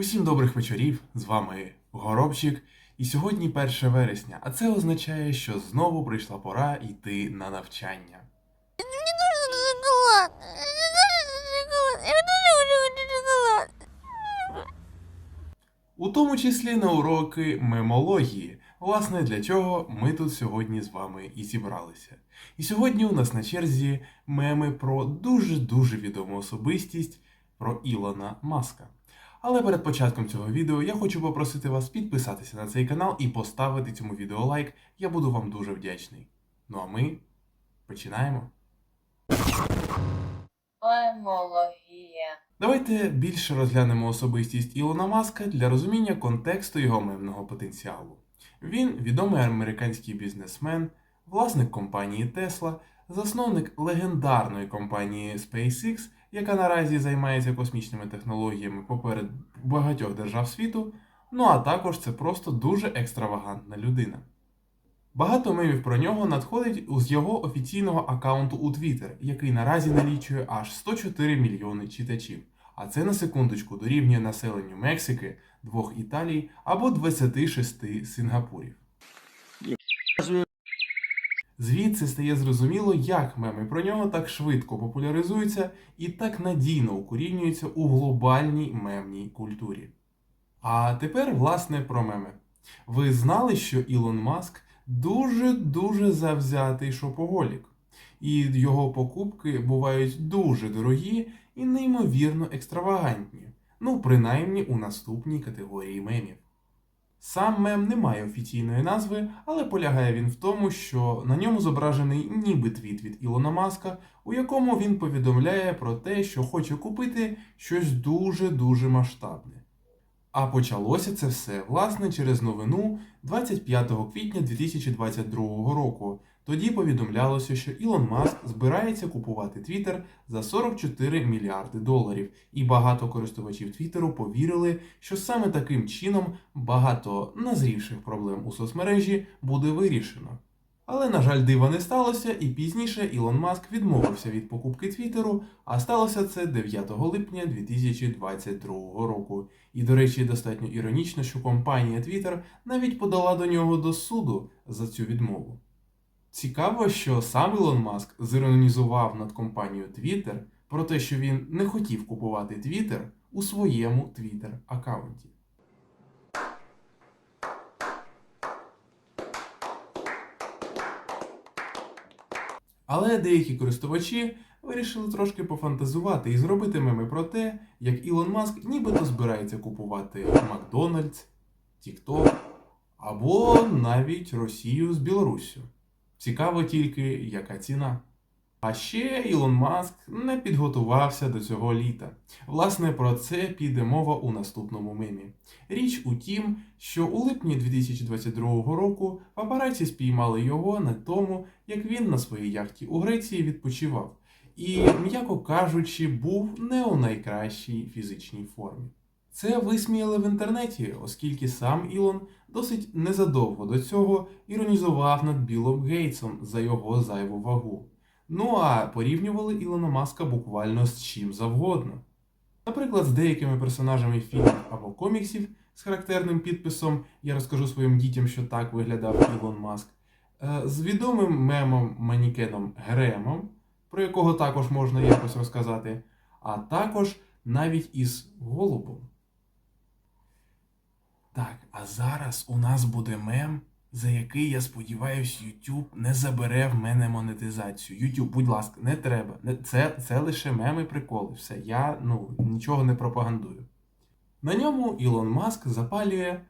Усім добрих вечорів, з вами Горобчик. І сьогодні 1 вересня, а це означає, що знову прийшла пора йти на навчання. У тому числі на уроки мемології. Власне, для чого ми тут сьогодні з вами і зібралися. І сьогодні у нас на черзі меми про дуже-дуже відому особистість про Ілона Маска. Але перед початком цього відео я хочу попросити вас підписатися на цей канал і поставити цьому відео лайк. Я буду вам дуже вдячний. Ну а ми починаємо. Мемологія. Давайте більше розглянемо особистість Ілона Маска для розуміння контексту його мемного потенціалу. Він відомий американський бізнесмен, власник компанії Tesla, засновник легендарної компанії SpaceX, яка наразі займається космічними технологіями поперед багатьох держав світу. Ну а також це просто дуже екстравагантна людина. Багато мемів про нього надходить з його офіційного аккаунту у Twitter, який наразі налічує аж 104 мільйони читачів. А це на секундочку дорівнює населенню Мексики, двох Італій або 26 Сингапурів. Звідси стає зрозуміло, як меми про нього так швидко популяризуються і так надійно укорінюються у глобальній мемній культурі. А тепер, власне, про меми. Ви знали, що Ілон Маск дуже-дуже завзятий шопоголік, і його покупки бувають дуже дорогі і неймовірно екстравагантні. Ну, принаймні у наступній категорії мемів. Сам мем не має офіційної назви, але полягає він в тому, що на ньому зображений ніби твіт від Ілона Маска, у якому він повідомляє про те, що хоче купити щось дуже-дуже масштабне. А почалося це все, власне, через новину 25 квітня 2022 року. Тоді повідомлялося, що Ілон Маск збирається купувати Твіттер за 44 мільярди доларів, і багато користувачів Твіттеру повірили, що саме таким чином багато назрівших проблем у соцмережі буде вирішено. Але, на жаль, дива не сталося, і пізніше Ілон Маск відмовився від покупки Твіттеру, а сталося це 9 липня 2022 року. І, до речі, достатньо іронічно, що компанія Twitter навіть подала до нього до суду за цю відмову. Цікаво, що сам Ілон Маск зіронізував над компанією Twitter про те, що він не хотів купувати Twitter у своєму Twitter аккаунті. Але деякі користувачі вирішили трошки пофантазувати і зробити меми про те, як Ілон Маск нібито збирається купувати Макдональдс, TikTok або навіть Росію з Білоруссю. Цікаво тільки, яка ціна. А ще Ілон Маск не підготувався до цього літа. Власне, про це піде мова у наступному мемі. Річ у тім, що у липні 2022 року папараці спіймали його на тому, як він на своїй яхті у Греції відпочивав, і, м'яко кажучи, був не у найкращій фізичній формі. Це висміяли в інтернеті, оскільки сам Ілон досить незадовго до цього іронізував над Білом Гейтсом за його зайву вагу. Ну а порівнювали Ілона Маска буквально з чим завгодно. Наприклад, з деякими персонажами фільмів або коміксів з характерним підписом Я розкажу своїм дітям, що так виглядав Ілон Маск, е, з відомим мемом манікеном Гремом, про якого також можна якось розказати, а також навіть із голубом. Так, а зараз у нас буде мем, за який, я сподіваюся, YouTube не забере в мене монетизацію. YouTube, будь ласка, не треба. Це, це лише меми приколи. Все, я ну, нічого не пропагандую. На ньому Ілон Маск запалює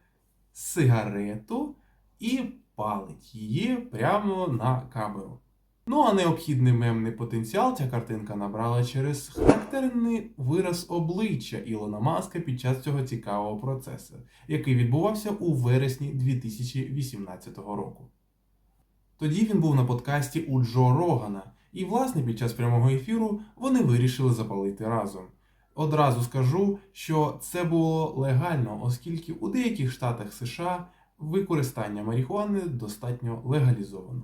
сигарету і палить її прямо на камеру. Ну а необхідний мемний потенціал ця картинка набрала через характерний вираз обличчя Ілона Маска під час цього цікавого процесу, який відбувався у вересні 2018 року. Тоді він був на подкасті у Джо Рогана, і, власне, під час прямого ефіру вони вирішили запалити разом. Одразу скажу, що це було легально, оскільки у деяких штатах США використання марихуани достатньо легалізовано.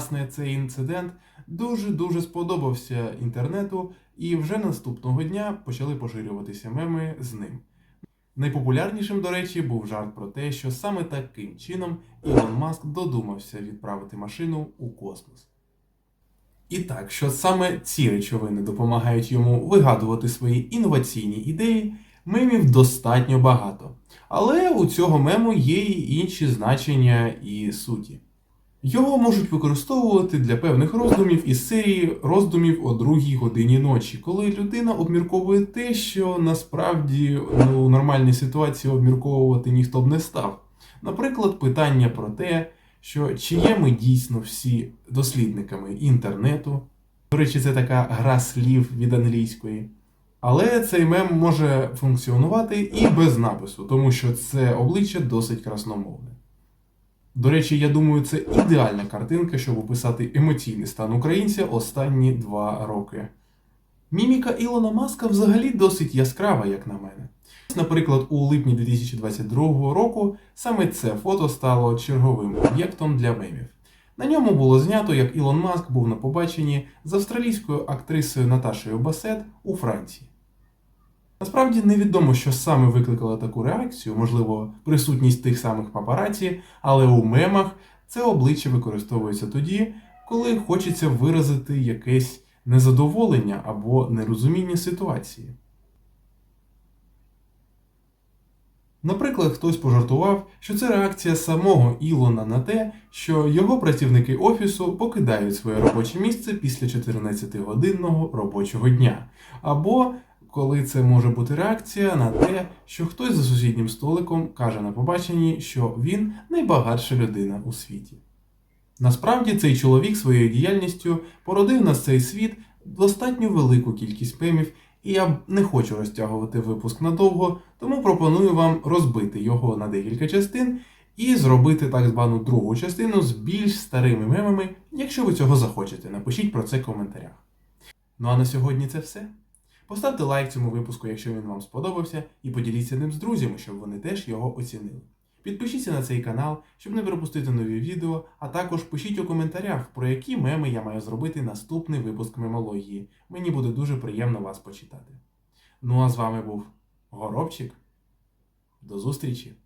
Власне, цей інцидент дуже-дуже сподобався інтернету, і вже наступного дня почали поширюватися меми з ним. Найпопулярнішим, до речі, був жарт про те, що саме таким чином Ілон Маск додумався відправити машину у космос. І так, що саме ці речовини допомагають йому вигадувати свої інноваційні ідеї, мемів достатньо багато. Але у цього мему є й інші значення і суті. Його можуть використовувати для певних роздумів із серії роздумів о другій годині ночі, коли людина обмірковує те, що насправді ну, у нормальній ситуації обмірковувати ніхто б не став. Наприклад, питання про те, що чи є ми дійсно всі дослідниками інтернету. До речі, це така гра слів від англійської. Але цей мем може функціонувати і без напису, тому що це обличчя досить красномовне. До речі, я думаю, це ідеальна картинка, щоб описати емоційний стан українця останні два роки. Міміка Ілона Маска взагалі досить яскрава, як на мене. Наприклад, у липні 2022 року саме це фото стало черговим об'єктом для мемів. На ньому було знято, як Ілон Маск був на побаченні з австралійською актрисою Наташею Басет у Франції. Насправді невідомо, що саме викликало таку реакцію, можливо, присутність тих самих папараці, але у мемах це обличчя використовується тоді, коли хочеться виразити якесь незадоволення або нерозуміння ситуації. Наприклад, хтось пожартував, що це реакція самого Ілона на те, що його працівники офісу покидають своє робоче місце після 14-годинного робочого дня, або коли це може бути реакція на те, що хтось за сусіднім столиком каже на побаченні, що він найбагатша людина у світі. Насправді цей чоловік своєю діяльністю породив на цей світ достатньо велику кількість мемів, і я не хочу розтягувати випуск надовго, тому пропоную вам розбити його на декілька частин і зробити так звану другу частину з більш старими мемами, якщо ви цього захочете. Напишіть про це в коментарях. Ну а на сьогодні це все. Поставте лайк цьому випуску, якщо він вам сподобався, і поділіться ним з друзями, щоб вони теж його оцінили. Підпишіться на цей канал, щоб не пропустити нові відео, а також пишіть у коментарях, про які меми я маю зробити наступний випуск мемології. Мені буде дуже приємно вас почитати. Ну а з вами був Горобчик. До зустрічі!